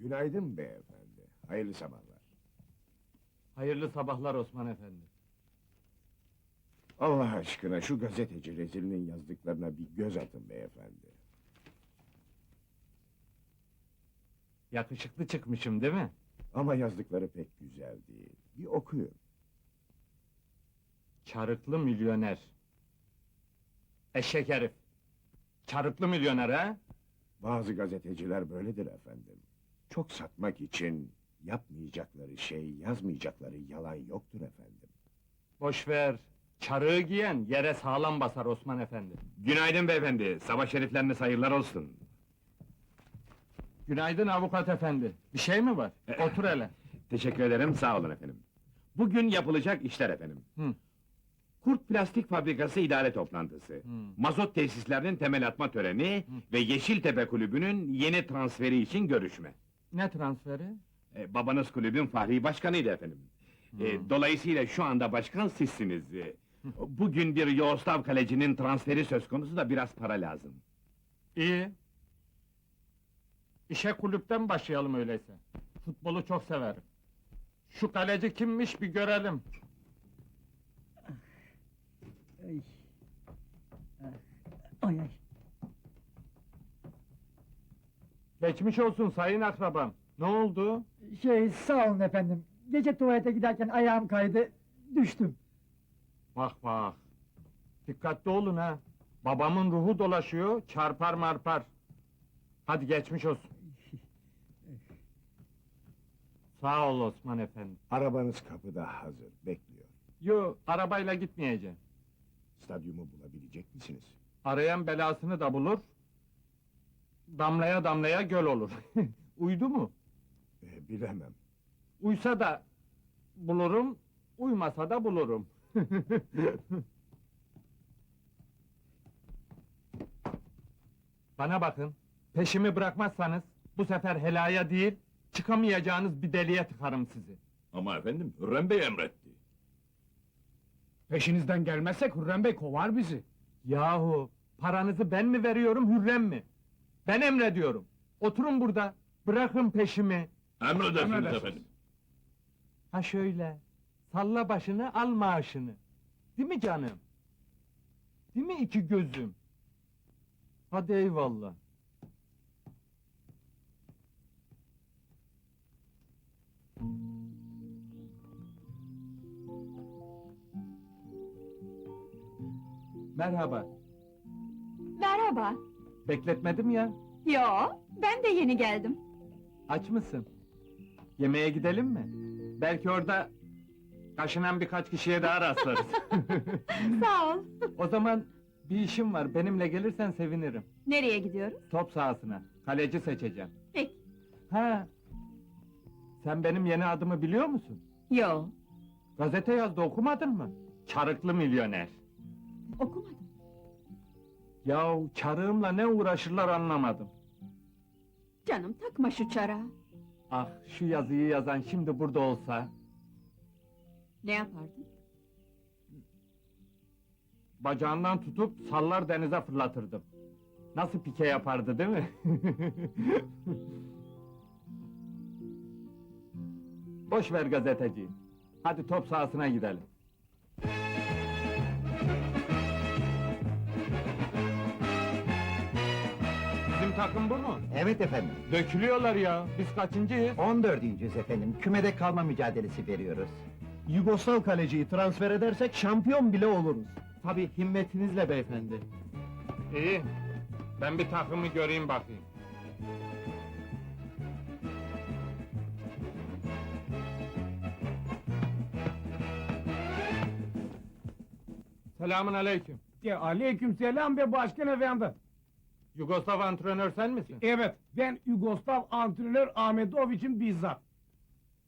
Günaydın beyefendi. Hayırlı sabahlar. Hayırlı sabahlar Osman Efendi. Allah aşkına şu gazeteci rezilinin yazdıklarına bir göz atın beyefendi. Yakışıklı çıkmışım değil mi? Ama yazdıkları pek güzel değil. Bir okuyun. Çarıklı milyoner. Eşek herif. Çarıklı milyoner ha? Bazı gazeteciler böyledir efendim. Çok satmak için yapmayacakları şey, yazmayacakları yalan yoktur efendim. Boş ver. Çarığı giyen yere sağlam basar Osman Efendi. Günaydın beyefendi, sabah şerifleriniz hayırlar olsun. Günaydın avukat efendi. Bir şey mi var? Otur hele. Teşekkür ederim, sağ olun efendim. Bugün yapılacak işler efendim. Hı. Kurt Plastik Fabrikası idare toplantısı. Mazot tesislerinin temel atma töreni ve Yeşiltepe Kulübü'nün yeni transferi için görüşme. Ne transferi? Ee, babanız kulübün fahri başkanıydı efendim. Ee, dolayısıyla şu anda başkan sizsiniz. Ee, Bugün bir Yoğuslav kalecinin transferi söz konusu da biraz para lazım. İyi. İşe kulüpten başlayalım öyleyse. Futbolu çok severim. Şu kaleci kimmiş bir görelim. Ay. Ay ay. Geçmiş olsun sayın akrabam. Ne oldu? Şey sağ olun efendim. Gece tuvalete giderken ayağım kaydı. Düştüm. Bak bak. Dikkatli olun ha. Babamın ruhu dolaşıyor, çarpar marpar. Hadi geçmiş olsun. Sağ ol Osman efendi. Arabanız kapıda hazır, bekliyor. Yo, arabayla gitmeyeceğim. Stadyumu bulabilecek misiniz? Arayan belasını da bulur. Damlaya damlaya göl olur. Uydu mu? Ee, bilemem. Uysa da bulurum, uymasa da bulurum. Bana bakın, peşimi bırakmazsanız bu sefer helaya değil, çıkamayacağınız bir deliğe tıkarım sizi. Ama efendim, Hürrem Bey emretti. Peşinizden gelmezsek Hürrem Bey kovar bizi. Yahu, paranızı ben mi veriyorum, Hürrem mi? Ben emrediyorum. Oturun burada, bırakın peşimi. Emredersiniz Emredersiniz. efendim. Ha şöyle, salla başını, al maaşını. Değil mi canım? Değil mi iki gözüm? Hadi eyvallah. Merhaba, Merhaba. Bekletmedim ya. Yo, ben de yeni geldim. Aç mısın? Yemeğe gidelim mi? Belki orada kaşınan birkaç kişiye daha rastlarız. Sağ ol. o zaman bir işim var, benimle gelirsen sevinirim. Nereye gidiyoruz? Top sahasına, kaleci seçeceğim. Peki. Ha, sen benim yeni adımı biliyor musun? Yo, Gazete yazdı, okumadın mı? Çarıklı milyoner. okumadım. Yahu çarığımla ne uğraşırlar anlamadım. Canım takma şu çara. Ah, şu yazıyı yazan şimdi burada olsa... Ne yapardın? Bacağından tutup sallar denize fırlatırdım. Nasıl pike yapardı değil mi? Boş ver gazeteciyi. Hadi top sahasına gidelim. Takım bu mu? Evet efendim. Dökülüyorlar ya. Biz kaçıncıyız? 14. efendim. Kümede kalma mücadelesi veriyoruz. Yugoslav kaleciyi transfer edersek şampiyon bile oluruz. Tabi himmetinizle beyefendi. İyi. Ben bir takımı göreyim bakayım. Selamun aleyküm. Ya aleyküm selam be başkan efendi. Yugoslav antrenör sen misin? Evet, ben Yugoslav antrenör Ahmetoviç'in bizzat.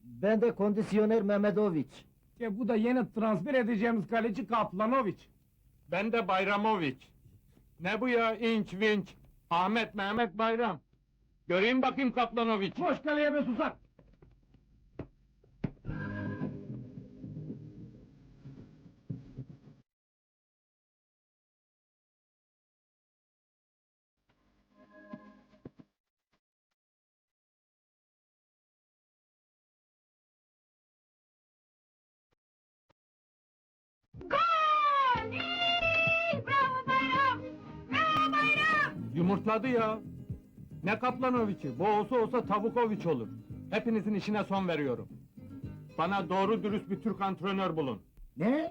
Ben de kondisyoner Mehmedoviç. Ya bu da yeni transfer edeceğimiz kaleci Kaplanoviç. Ben de Bayramoviç. Ne bu ya inç vinç? Ahmet Mehmet Bayram. Göreyim bakayım Kaplanoviç. Koş kaleye be susak. Yumurtladı ya. Ne Kaplanoviç'i, bu olsa olsa Tavukoviç olur. Hepinizin işine son veriyorum. Bana doğru dürüst bir Türk antrenör bulun. Ne?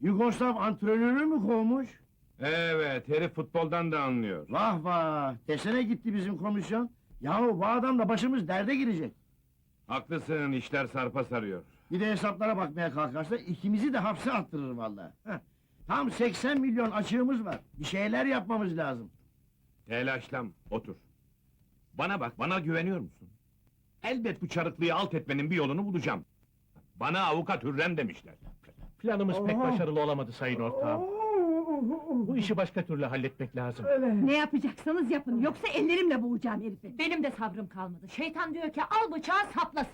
Yugoslav antrenörü mü kovmuş? Evet, herif futboldan da anlıyor. Vah vah! Desene gitti bizim komisyon. Yahu bu adam da başımız derde girecek. Haklısın, işler sarpa sarıyor. Bir de hesaplara bakmaya kalkarsa ikimizi de hapse attırır vallahi. Heh. Tam 80 milyon açığımız var. Bir şeyler yapmamız lazım. Telaşlam, otur. Bana bak, bana güveniyor musun? Elbet bu çarıklıyı alt etmenin bir yolunu bulacağım. Bana avukat Hürrem demişler. Planımız pek başarılı olamadı sayın ortağım. Bu işi başka türlü halletmek lazım. Ne yapacaksanız yapın, yoksa ellerimle boğacağım herifi. Benim de sabrım kalmadı. Şeytan diyor ki al bıçağı saplasın.